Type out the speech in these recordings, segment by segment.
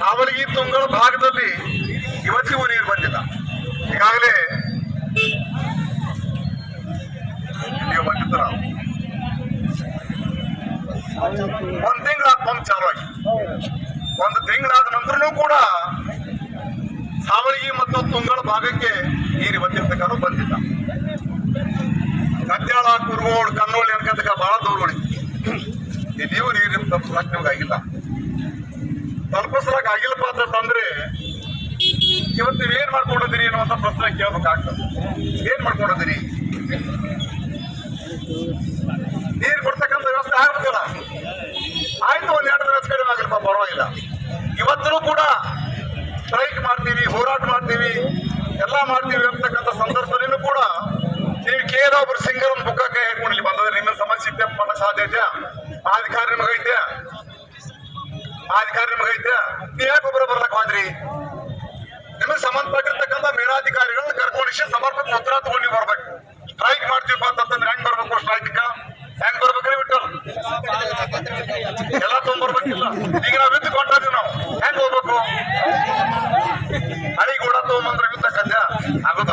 ಸಾವಳಗಿ ತುಂಗಳ ಭಾಗದಲ್ಲಿ ಇವತ್ತಿಗೂ ನೀರು ಬಂದಿಲ್ಲ. ಈಗಾಗಲೇ ನೀವು ಬಂದಿದ್ರ ಒಂದ್ ತಿಂಗಳ ಪಂಪ್ ಚಾಲು ಆಗಿ ಒಂದು ತಿಂಗಳಾದ ನಂತರನೂ ಕೂಡ ಸಾವಳಗಿ ಮತ್ತು ತುಂಗಳ ಭಾಗಕ್ಕೆ ನೀರು ಬಂದಿರ್ತಕ್ಕಂಥ ಬಂದಿಲ್ಲ. ಗದ್ಯಾಳ, ಕುರುಗೋಡ್ ಕನ್ನೋಳಿ ಅನ್ಕಂತಕ್ಕ ಬಹಳ ದೂರಗಳು ನೀವು ನೀರಿನ ತಲುಪಿಸಲಕ್ ನಿಮ್ಗೆ ಆಗಿಲ್ಲ. ತಲುಪಿಸಲಕ್ ಆಗಿಲ್ಲಪ್ಪ ಅಂತಂದ್ರೆ ಇವತ್ತು ಏನ್ ಮಾಡ್ಕೊಂಡಿದ್ದೀರಿ ಅನ್ನುವಂಥ ಪ್ರಶ್ನೆ ಕೇಳ್ಬೇಕಾಗ್ತದೆ. ಏನ್ ಮಾಡ್ಕೊಂಡಿದ್ದೀರಿ? ನೀರು ಕೊಡ್ತಕ್ಕಂಥ ವ್ಯವಸ್ಥೆ ಆಗ್ಬೇಕಲ್ಲ ಆಯ್ತು, ಒಂದ್ ಎರಡು ದಿನ ಕಡಿಮೆ ಆಗಿಲ್ಲಪ್ಪ ಪರವಾಗಿಲ್ಲ. ಇವತ್ತೂ ಕೂಡ ಸ್ಟ್ರೈಕ್ ಮಾಡ್ತೀವಿ, ಹೋರಾಟ ಮಾಡ್ತೀವಿ, ಎಲ್ಲ ಮಾಡ್ತೀವಿ ಅಂತಕ್ಕಂಥ ಸಂದರ್ಭದಲ್ಲೂ ಕೂಡ ನೀವು ಕೇವಲ ಒಬ್ರು ಸಿಂಗರ್ ಒಂದು ಬುಕ್ಕ ಕೈ ಹಾಕೊಂಡು ಬಂದದ್ರೆ ನಿಮ್ಮ ಸಮಸ್ಯೆ ಇದ್ದೆ ಸಾಧ್ಯತೆ ಆ ಅಧಿಕಾರ ನಿಮಗೈತೆ ಆ ಅಧಿಕಾರ ನಿಮಗೈತೆ ನೀವು ಯಾಕೆ ಒಬ್ಬರು ಬರ್ಲಕ್ ಹೋದ್ರಿ ನಿಮಗೆ ಸಂಬಂಧಪಟ್ಟಿರ್ತಕ್ಕಂಥ ಮೇಲಾಧಿಕಾರಿಗಳನ್ನ ಕರ್ಕೊಂಡು ಸಮರ್ಪಕ ಉತ್ತರ ತಗೊಂಡು ಬರ್ಬೇಕು. ಸ್ಟ್ರೈಕ್ ಮಾಡ್ತೀವಪ್ಪ ಅಂತಂದ್ರೆ ಹೆಂಗ್ ಬರ್ಬೇಕು ಸ್ಟ್ರೈಕ್ ಹೆಂಗ್ ಬರ್ಬೇಕ್ರಿ ಬಿಟ್ಟು. ಎಲ್ಲ ತಗೊಂಡ್ಬರ್ಬೇಕಿಲ್ಲ ಈಗ ನಾವು ವಿತ್ತು ಕೊಂಡಿದ್ದೀವಿ ನಾವು ಹೆಂಗ್ ಹೋಗ್ಬೇಕು ಹಳಿ ಕೂಡ ತಗೊಂಬಂದ್ರೆ ವಿತ್ತ ಸದ್ಯ ಆಗುದ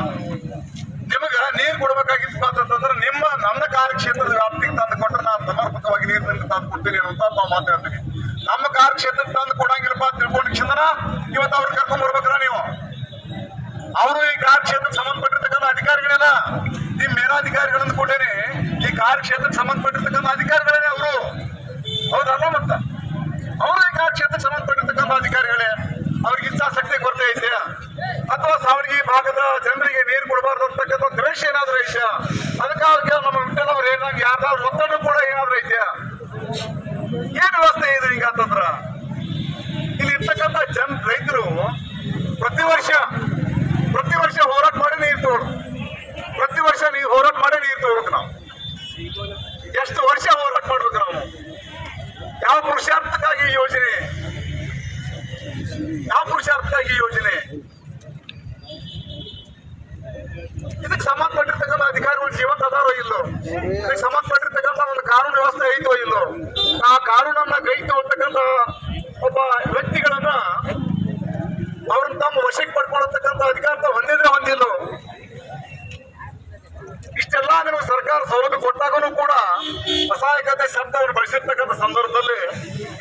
ನಿಮಗ ನೀರ್ ಕೊಡ್ಬೇಕಾಗಿತ್ತು ಅಂತಂದ್ರೆ ನಿಮ್ಮ ನನ್ನ ಕಾರ್ಯಕ್ಷೇತ್ರದ ವ್ಯಾಪ್ತಿಗೆ ತಂದು ಕೊಟ್ರೆ ನಾನು ಸಮರ್ಪಕವಾಗಿ ನೀರು ನಿಮ್ಗೆ ತಂದು ಕೊಡ್ತೀನಿ ಅಂತ ನಾವು ಮಾತಾಡ್ತೀವಿ ನಮ್ಮ ಕಾರ್ಯಕ್ಷೇತ್ರಕ್ಕೆ ತಂದು ಕೊಡಂಗಿಲ್ಲಪ್ಪ ಅಂತ ತಿಳ್ಕೊಂಡಿಕ್ಷಣ ಇವತ್ತು ಅವ್ರು ಕರ್ಕೊಂಡ್ ಬರ್ಬೇಕಲ್ಲ ನೀವು? ಅವರು ಈ ಕಾರ್ಯಕ್ಷೇತ್ರಕ್ಕೆ ಸಂಬಂಧಪಟ್ಟಿರ್ತಕ್ಕಂಥ ಅಧಿಕಾರಿಗಳೆಲ್ಲ ಈ ಮೇಲಾಧಿಕಾರಿಗಳನ್ನು ಕೊಟ್ಟೇನೆ ಈ ಕಾರ್ಯಕ್ಷೇತ್ರಕ್ಕೆ ಸಂಬಂಧಪಟ್ಟಿರ್ತಕ್ಕಂಥ ಅಧಿಕಾರಿಗಳೇ ಅವರು? ಹೌದಲ್ಲ ಮತ್ತ? ಅವರು ಈ ಕಾರ್ಯಕ್ಷೇತ್ರಕ್ಕೆ ಸಂಬಂಧಪಟ್ಟಿರ್ತಕ್ಕಂಥ ಅಧಿಕಾರಿಗಳೇ? ಅವ್ರಿಗೆ ಇಚ್ಛಾಸಕ್ತಿ ಕೊರತೆ ಐತೆ. ಅಥವಾ ಸಾವರ್ಗಿ ಭಾಗದ ಜನರಿಗೆ ನೀರು ಕೊಡಬಾರ್ದು ಅಂತಕ್ಕಂಥ ದ್ವೇಷ ಏನಾದ್ರೂ ಐತೆ? ಅದಕ್ಕಾಗಿ ನಮ್ಮ ವಿಠಲವ್ರು ಏನಾಗ ಯಾರ್ದಾದ್ರು ಒತ್ತಡ ಕೂಡ ಏನಾದ್ರೂ ಐತೆ ಏನ್ ವ್ಯವಸ್ಥೆ ಇದೆ ಈಗ ಅಂತಂದ್ರ ಇಲ್ಲಿ ಇರ್ತಕ್ಕಂಥ ಜನ ರೈತರು ಪ್ರತಿ ವರ್ಷ ಪ್ರತಿ ವರ್ಷ ಹೋರಾಟ ಮಾಡಿ ನೀರು ತಗೊಳ್ಳೋದು ಪ್ರತಿ ವರ್ಷ ನೀರು ಹೋರಾಟ ಮಾಡಿ ನೀರು ತಗೋಬೇಕು ನಾವು ಎಷ್ಟು ವರ್ಷ ಹೋರಾಟ ಮಾಡ್ಬೇಕು ನಾವು ಯಾವ ಪುರುಷಾರ್ಥಕ್ಕಾಗಿ ಈ ಯೋಜನೆ ಈ ಯೋಜನೆ. ಇದಕ್ಕೆ ಸಂಬಂಧಪಟ್ಟಿರ್ತಕ್ಕಂಥ ಅಧಿಕಾರಿಗಳು ಜೀವಂತ ಅದಾರೋ ಇಲ್ಲೋ? ಇದಕ್ಕೆ ಸಂಬಂಧಪಟ್ಟಿರ್ತಕ್ಕಂಥ ಒಂದು ಕಾನೂನು ವ್ಯವಸ್ಥೆ ಐತೋ ಇಲ್ಲೋ? ಆ ಕಾನೂನನ್ನ ಕೈ ತಗೊಳ್ತಕ್ಕಂಥ ಒಬ್ಬ ವ್ಯಕ್ತಿಗಳನ್ನ ಅವ್ರನ್ನ ತಮ್ಮ ವಶಕ್ಕೆ ಪಡ್ಕೊಳತಕ್ಕಂಥ ಅಧಿಕಾರ ಹೊಂದಿದ್ರೆ ಹೊಂದಿಲ್ಲ? ಇಷ್ಟೆಲ್ಲ ನಿಮಗೆ ಸರ್ಕಾರ ಸೌಲಭ್ಯ ಕೊಟ್ಟಾಗನು ಕೂಡ ಅಸಹಾಯಕತೆ ಶಬ್ದವನ್ನು ಬಳಸಿರ್ತಕ್ಕಂಥ ಸಂದರ್ಭದಲ್ಲಿ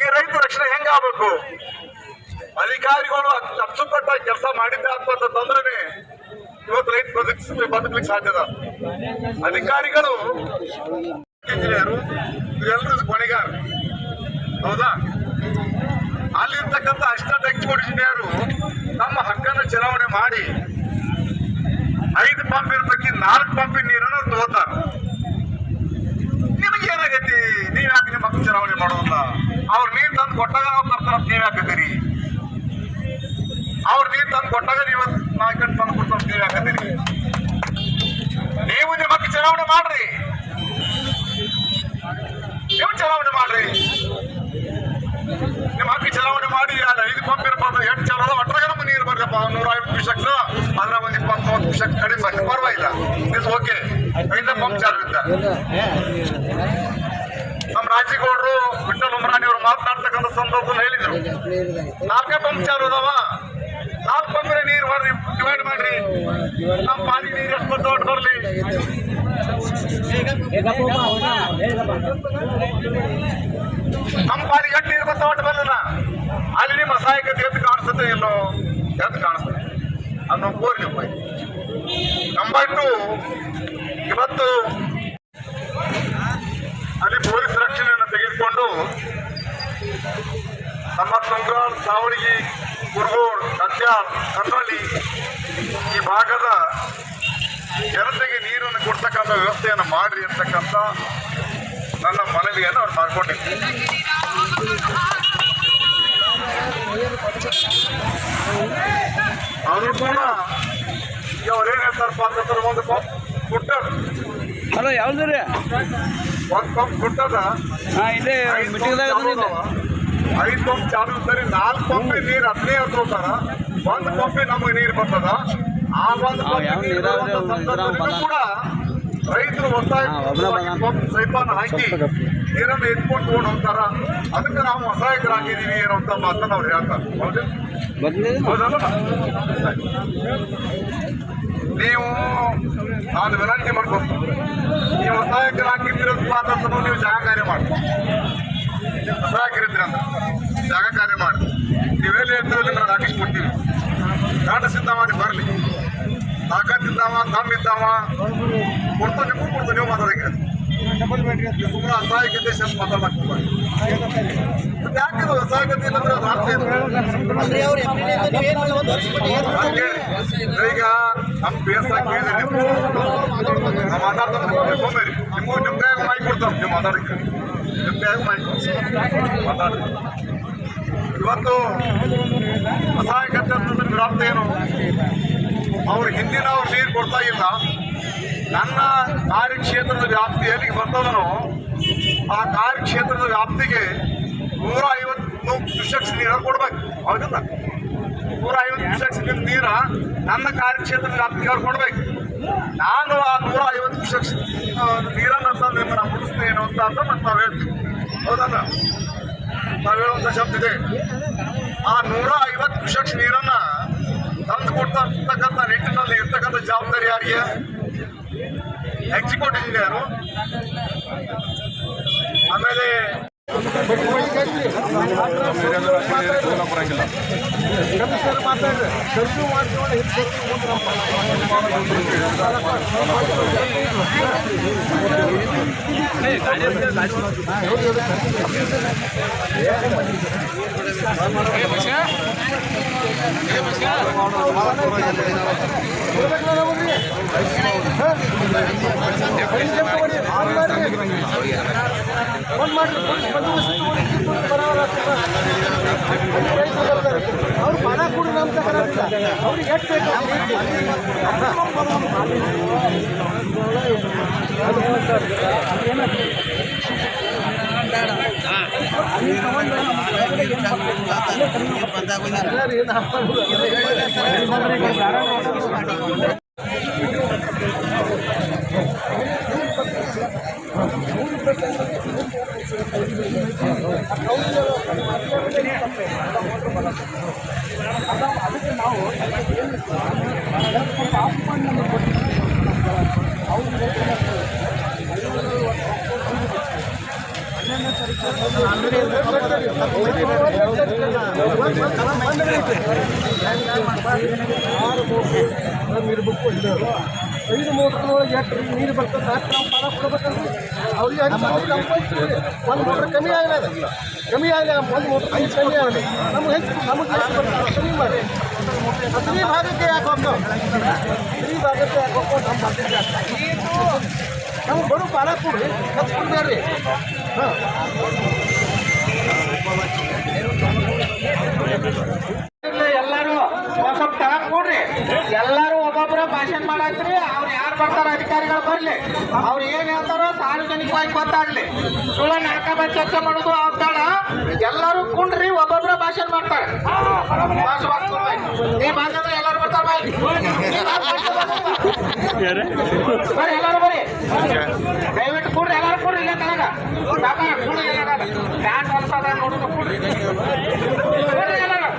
ಈ ರೈತ ರಕ್ಷಣೆ ಹೆಂಗಾಗಬೇಕು? ಅಧಿಕಾರಿಗಳು ಅಚ್ಚುಕಟ್ಟಾಗಿ ಕೆಲಸ ಮಾಡಿದ್ದೆ ಅಂತಂದ್ರೆ ಇವತ್ತು ರೈತ ಬದುಕಿಸ್ ಬದುಕಲಿಕ್ಕೆ ಸಾಧ್ಯದ ಅಧಿಕಾರಿಗಳು, ಇಂಜಿನಿಯರು, ಇವರೆಲ್ಲರೂ ಕೊನೆಗಾರ ಹೌದಾ? ಅಲ್ಲಿರ್ತಕ್ಕಂಥ ಅಸಿಸ್ಟೆಂಟ್ ಎಕ್ಸ್ಪೋರ್ಟ್ ಇಂಜಿನಿಯರು ತಮ್ಮ ಹಕ್ಕನ್ನು ಚಲಾವಣೆ ಮಾಡಿ ಐದು ಪಂಪ್ ಇರ್ಬೇಕಿ ನಾಲ್ಕು ಪಂಪಿನ ನೀರನ್ನು ತಗೋತಾರ. ನಿಮಗೆ ಏನಾಗೈತಿ? ನೀವ್ ಯಾಕೆ ನಿಮ್ಮ ಹಕ್ಕು ಚಲಾವಣೆ ಮಾಡೋದಿಲ್ಲ ಅವ್ರ ನೀರು ತಂದು ಕೊಟ್ಟಾಗ ನಾವು ತರ್ತಾರ ನೀವ್ ಯಾಕತ್ತೀರಿ ಅವ್ರ ನೀರ್ ತಂದು ಕೊಟ್ಟಾಗ ನೀವು ನಾಲ್ಕು ಗಂಟೆ ತಂದು ಕೊಡ್ತಾರ ನೀವ್ ಯಾಕತ್ತೀರಿ ನೀವು ನಿಮ್ಮ ಹಕ್ಕು ಚಲಾವಣೆ ಮಾಡ್ರಿ. ನೀವು ಚಲಾವಣೆ ಮಾಡ್ರಿ. ನಿಮ್ಮ ಹಕ್ಕಿ ಚಲಾವಣೆ ಮಾಡಿ ಅದು ಐದು ಪಂಪ್ ಇರ್ಬೋದು ಎಂಟು ಚಲೋ ಒಟ್ಟರಾಗ ನಮ್ಮ ನೀರು ಬರ್ಲಪ್ಪ ನೂರ ಐವತ್ತು ನಿಮಿಷಕ್ಕೆ ಅದ್ರ ಒಂದು ಇಪ್ಪತ್ತು ಮೂವತ್ತು ನಿಮಿಷಕ್ಕೆ ಕಡಿಮೆ ಬಂದು ಪರವಾಗಿಲ್ಲ. It's okay. ಐದ ಪಂಪ್ ಚಾಲು ಇದ್ದ ನಮ್ಮ ರಾಜೀಗೌಡರು ವಿಠಲ್ ಉಮ್ರಾಣಿ ಅವರು ಮಾತನಾಡ್ತಕ್ಕಂಥ ಸಂದರ್ಭದಲ್ಲಿ ಹೇಳಿದ್ರು. ನಾಲ್ಕೇ ಪಂಪ್ ಚಾಲು ಅದಾವ ನಾಲ್ಕು ಪಂಪ್ ನೀರು ಬರ್ರಿ ಡಿವೈಡ್ ಮಾಡ್ರಿ. ನಮ್ಮ ನೀರು ಎಷ್ಟು ಬರ್ಲಿ. ನಮ್ಮ ಪಾಲಿಗೆ ಎಷ್ಟು ನೀರು ಬರ್ತಾ ಒಟ್ಟು ಅಲ್ಲಿ ನಿಮ್ಮ ಸಹಾಯಕತೆ ಎದ್ದು ಕಾಣಿಸುತ್ತೆ ಎಲ್ಲೋ? ಎದ್ದು ಕಾಣಿಸ್ತದೆ ಅನ್ನೋ ಕೋರಿ ನಮ್ಮ ನಂಬರ್ ಟು ಇವತ್ತು ಅಲ್ಲಿ ಪೊಲೀಸ್ ರಕ್ಷಣೆಯನ್ನು ತೆಗೆದುಕೊಂಡು ನಮ್ಮ ಸಾವಳಗಿ ಕುರ್ಗೋಡ್ ಕತ್ಯಾಳ್ ಕನ್ನಳ್ಳಿ ಈ ಭಾಗದ ಜನತೆಗೆ ನೀರನ್ನು ಕೊಡ್ತಕ್ಕಂಥ ವ್ಯವಸ್ಥೆಯನ್ನು ಮಾಡ್ರಿ ಅಂತಕ್ಕಂಥ ನನ್ನ ಮನವಿಯನ್ನು ಅವ್ರು ಮಾಡ್ಕೊಂಡಿದ್ದಾರೆ ಅವರು ಕೂಡ ಈಗ ಅವ್ರು ಏನ್ ಹೇಳ್ತಾರಪ್ಪ ಅಂತಂದ್ರೆ ಒಂದು ಪಂಪ್ ಕೊಟ್ಟದ ಹಲೋ ಯಾವ್ದು ರೀ? ಒಂದು ಪಂಪ್ ಕೊಟ್ಟದ ಹಾಂ ಇಲ್ಲೇ ಮೀಟಿಂಗ್ದಾಗ. ಐದು ಪಂಪ್ ಚಾಲು ಸರಿ ನಾಲ್ಕು ಪಂಪ್ ನೀರು ಹತ್ತನೇ ಹತ್ರ ಒಂದು ಪಂಪ್ ನಮಗೆ ನೀರು ಬರ್ತದ. ಆ ಒಂದು ಪಂಪ್. ಕೂಡ ರೈತರು ಒತ್ತಾಯ ಹಾ, ಒಬ್ನೇ ಪಂಪ್ ಸೈಪಾನ್ ಹಾಕಿ ನೀರನ್ನು ಎತ್ಕೊಂಡು ತಗೊಂಡು ಹೋಗ್ತಾರ ಅದಕ್ಕೆ ನಾವು ಅಸಹಾಯಕರಾಗಿದ್ದೀವಿ ಏನೋ ಅಂತ ಮಾತನ್ನು ಅವ್ರು ಹೇಳ್ತಾರೆ. ಹೌದಲ್ಲ? ನೀವು ನಾನು ವಿನಂತಿ ಮಾಡ್ಕೊಂಡು ನೀವು ಅಸಹಾಯಕರಾಗಿದ್ದಿರೋದು ಅಂತ ನೀವು ಜಾಗ ಕಾರ್ಯ ಮಾಡಿ ಅಸಹಾಯಕರಿದ್ರಿ ಅಂತ ಜಾಗ ಕಾರ್ಯ ಮಾಡಿ. ನೀವೆಲ್ಲಿ ಹೇಳ್ತೀರೋ ನಾವು ಹಾಕಿಸ್ಕೊಡ್ತೀವಿ ಕಾಟ ಸಿದ್ಧ ಮಾಡಿ ಬರಲಿ. ತಾಕತ್ತಿದ್ದಾವ ತಮ್ಮ ಇದ್ದಾವ ಕೊಡ್ತಾ ನಿಮಗೂ ಕೊಡ್ತು ನೀವು ಮಾತಾಡಕ್ಕೆ. ಸುಮ್ಮನೆ ಅಸಹಾಯಕತೆ ಅಂತ ಮಾತಾಡಕ್ಕೆ ಯಾಕೆ ಅಸಹಾಯಕತೆ ಇಲ್ಲಂದ್ರೆ ಅದು ಅರ್ಥ ಏನು? ನೀವೇನ್ ಈಗ ನಮ್ಮ ಬೇಸ ಕೇಳಿದ್ರೆ ನಾವು ಮಾತಾಡ್ತಾರೆ ನಿಮಗೂ ನಿಮ್ಮ ಕೈಯಾಗ ಮೈಕ್ ಕೊಡ್ತಾವೆ ನೀವು ಮಾತಾಡಕ್ಕೆ ನಿಮ್ಮ ಮಾಡಿ ಇವತ್ತು ಅಸಹಾಯಕತೆ ಅಂತಂದ್ರೆ ವಿರಾಪ್ತ ಏನು? ಅವ್ರು ಹಿಂದಿನ ಅವ್ರು ನೀರು ಕೊಡ್ತಾ ಇಲ್ಲ. ನನ್ನ ಕಾರ್ಯಕ್ಷೇತ್ರದ ವ್ಯಾಪ್ತಿ ಎಲ್ಲಿಗೆ ಬರ್ತದನೋ ಆ ಕಾರ್ಯಕ್ಷೇತ್ರದ ವ್ಯಾಪ್ತಿಗೆ ನೂರ ಐವತ್ತು ಕ್ಯೂಸೆಕ್ಸ್ ನೀರು ಕೊಡ್ಬೇಕು. ಹೌದಲ್ಲ? ನೂರ ಐವತ್ತು ಕ್ಯೂಸೆಕ್ಸ್ ನೀರ ನನ್ನ ಕಾರ್ಯಕ್ಷೇತ್ರದ ವ್ಯಾಪ್ತಿಗೆ ಅವ್ರು ಕೊಡ್ಬೇಕು. ನಾನು ಆ ನೂರ ಐವತ್ತು ಕ್ಯೂಸೆಕ್ಸ್ ನೀರನ್ನು ತಂದು ನಿಮ್ಮನ್ನ ಮುಗಿಸ್ತೇನೆ ಅಂತ ಅಂತ ಮತ್ತೆ ನಾವು ಹೇಳ್ತೀವಿ. ಹೌದಲ್ಲ ನಾವು ಶಬ್ದ ಇದೆ. ಆ ನೂರ ಐವತ್ತು ಕ್ಯೂಸೆಕ್ಸ್ ನೀರನ್ನ ತಂದು ಕೊಡ್ತಕ್ಕಂಥ ನಿಟ್ಟಿನಲ್ಲಿ ಇರ್ತಕ್ಕಂಥ ಜವಾಬ್ದಾರಿ ಯಾರಿಗೆ ಎಕ್ಸಿಕ್ಯೂಟಿವ್ ಇಂಜಿನಿಯರು ಆಮೇಲೆ ಬರಂಗಿಲ್ಲ ಕಮಿಷನರ್ ಮಾತಾಡ್ರಿ ಸರ್ಜು ಮಾಡ್ತೀವಲ್ಲ ಒಂದು ಮಾಡ್ರಿ ಅವ್ರು ಬಡ ಕೊಡು ಅಂತ ಕರೆದಿಲ್ಲ ಅವ್ರಿಗೆ ಎಷ್ಟು ಐದು ಮೋಟ್ರ್ ಎಷ್ಟು ನೀರು ಬರ್ತದೆ ಅಷ್ಟು ನಾವು ಪಾಲ ಕೊಡ್ಬೇಕಂದ್ರೆ ಅವ್ರಿಗೆ ಒಂದು ಮೋಟ್ರ್ ಕಮ್ಮಿ ಆಗಲ್ಲ ಕಮ್ಮಿ ಆಗಲಿ ಒಂದು ಮೋಟ್ರ್ ನೀರು ಕಮ್ಮಿ ಆಗಲಿ ನಮ್ಗೆ ಹೆಚ್ಚು ನಮಗೆ ಹೆಚ್ಚು ಬರ್ತದೆ ಕಮ್ಮಿ ಮಾಡಿ ಹದಿನೈದು ಭಾಗಕ್ಕೆ ಯಾಕೆ ಹೋಗ್ತಾವೆ ಈ ಭಾಗಕ್ಕೆ ಯಾಕೆ ಹೋಗ್ತಾವೆ ನಮ್ಮ ಭಾಗಕ್ಕೆ ಯಾಕೆ ನಮ್ಗೆ ಬರೋ ಪಾಲ ಕೊಡ್ರಿ ಹೆಚ್ಚು ಕೊಡ್ಬೇಡ್ರಿ ಹಾಂ ಎಲ್ಲಾರು ಒಂದ್ ಸ್ವಲ್ಪ ತೆಳಗ್ ಕೂಡ್ರಿ ಎಲ್ಲಾರು ಒಬ್ಬೊಬ್ರ ಮಾಡಾಕ್ರಿ ಅವ್ರು ಯಾರು ಬರ್ತಾರ ಅಧಿಕಾರಿಗಳು ಬರ್ಲಿ. ಅವ್ರು ಏನ್ ಹೇಳ್ತಾರೋ ಸಾರ್ವಜನಿಕವಾಗಿ ಗೊತ್ತಾಗ್ಲಿ. ಸುಳ್ಳ ನಾಟಕ ಚರ್ಚೆ ಮಾಡೋದು ಆಗ್ತಾಳ ಎಲ್ಲರೂ ಕುಂಡ್ರಿ, ಒಬ್ಬೊಬ್ರ ಭಾಷಣ ಮಾಡ್ತಾರೆ. ನೀ ಭಾಷಣ ಎಲ್ಲಾರು ಬರ್ತಾರ ಬಾಯ್. ಬರ್ರಿ, ಎಲ್ಲರೂ ಬರ್ರಿ. ದಯವಿಟ್ಟು ಕೂಡ್ರಿ, ಎಲ್ಲರೂ ಕೂಡ್ರಿ ಇಲ್ಲ ಕಾಕ ಕೂಡ್ರಿ ಎಲ್ಲಾರು ಬ್ಯಾಟ್ ಹೊಲ್ಸದ ನೋಡುದು ಕೂಡ್ರಿ. ಎಲ್ಲಾರು.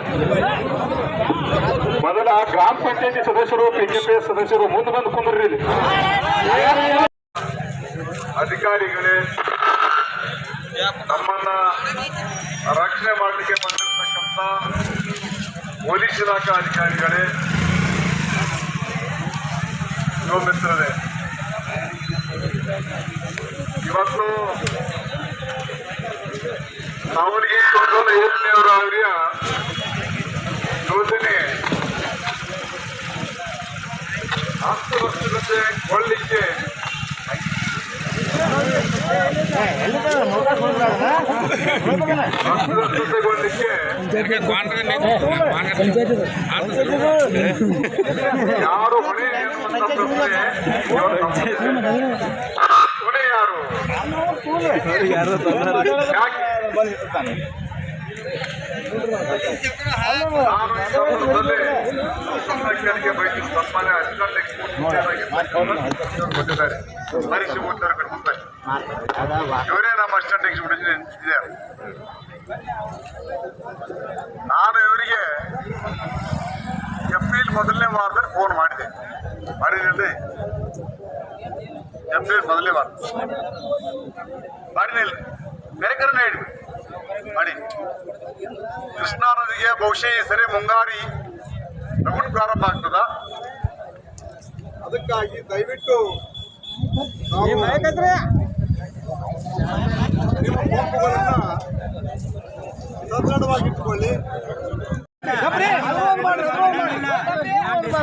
ಗ್ರಾಮ ಪಂಚಾಯತಿ ಸದಸ್ಯರು ಬಿಜೆಪಿ ಸದಸ್ಯರು ಮುಂದೆ ಬಂದು ಕುಂದ್ರಿ ಅಧಿಕಾರಿಗಳೇ, ನಮ್ಮನ್ನ ರಕ್ಷಣೆ ಮಾಡಲಿಕ್ಕೆ ಬಂದಿರತಕ್ಕಂಥ ಪೊಲೀಸ್ ಇಲಾಖಾ ಅಧಿಕಾರಿಗಳೇ, ಯುವ ಮಿತ್ರರೇ, ಇವತ್ತು ಅವರಿಗೆ ಯೋಜನೆಯವರ ಅವರಿಯ ಯೋಜನೆ ಹತ್ತು ವರ್ಷದಂತೆ ವರ್ಷತೆಗೊಳ್ಳಿಕ್ಕೆ ಯಾರು ಹೊಣೆ. ಹೊಣೆ ಯಾರು? ಯಾಕೆ? ಇವರೇ ನಮ್ಮ ಅಸಿಸ್ಟೆಂಟ್ ಎಕ್ಸಿಕ್ಯೂಟಿವ್ ನಿಂತಿದ್ದಾರೆ ನಾನು ಇವರಿಗೆ ಎಪ್ರಿಲ್ ಮೊದಲನೇ ವಾರದಲ್ಲಿ ಫೋನ್ ಮಾಡಿದೆ ಮಾಡಿದ್ರಿ ಎಪ್ರಿಲ್ ಮೊದಲನೇ ವಾರ ಮಾಡಿನಿಲ್ಲ ಬೇರೆ ಕಡೆನೇ ಹೇಳಿ ಮಾಡಿ. ಕೃಷ್ಣಾ ನದಿಗೆ ಬಹುಶಃ ಈ ಸರಿ ಮುಂಗಾರಿ ರಗುಣ್ ಪ್ರಾರಂಭ ಆಗ್ತದ? ಅದಕ್ಕಾಗಿ ದಯವಿಟ್ಟು ನಿಮ್ಮ ಸದೃಢವಾಗಿಟ್ಟುಕೊಳ್ಳಿ.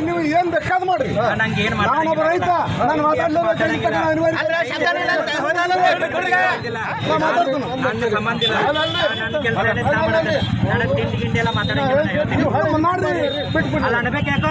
ನೀವು ಏನ್ ಬೇಕಾದ್ ಮಾಡ್ರಿ ನಾನೊಬ್ಬ ರೈತ ನಾನು ಮಾಡ್ರಿ ಬಿಟ್ಬಿಡ್ರಿ ಅಲ್ಲ ಅನ್ಬೇಕಾಕೋ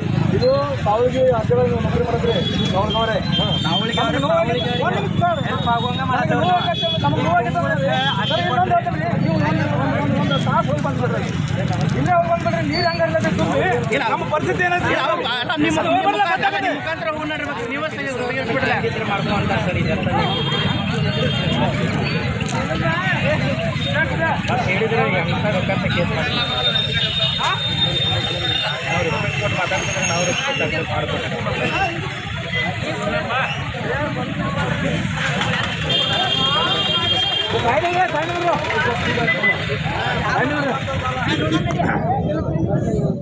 ಇದು ಸಾವಿಗೆ ಹತ್ತಿರ ನೌಕರಿ ಮಾಡಿದ್ರಿ. ಮಾಡ್ತೇವೆ ಒಂದು ಸಾಕು ಹೋಗಿ ಬಂದ್ಬಿಡ್ರಿ. ಇಲ್ಲೇ ಹೋಗಿ ಬಂದ್ಬಿಡ್ರಿ ನೀರು ನಮ್ಮ ಪರಿಸ್ಥಿತಿ ಮಾಡ್ಕೊಂತ ಸರಿ ಹೇಳಿದ್ರೆ ರೊಕ್ಕ ಕೇಸ್ ಮಾಡಿ ನಾವು ನಾವು ರೆಸ್ಪೆಕ್ಟ್ ಮಾಡ್ಬೇಕು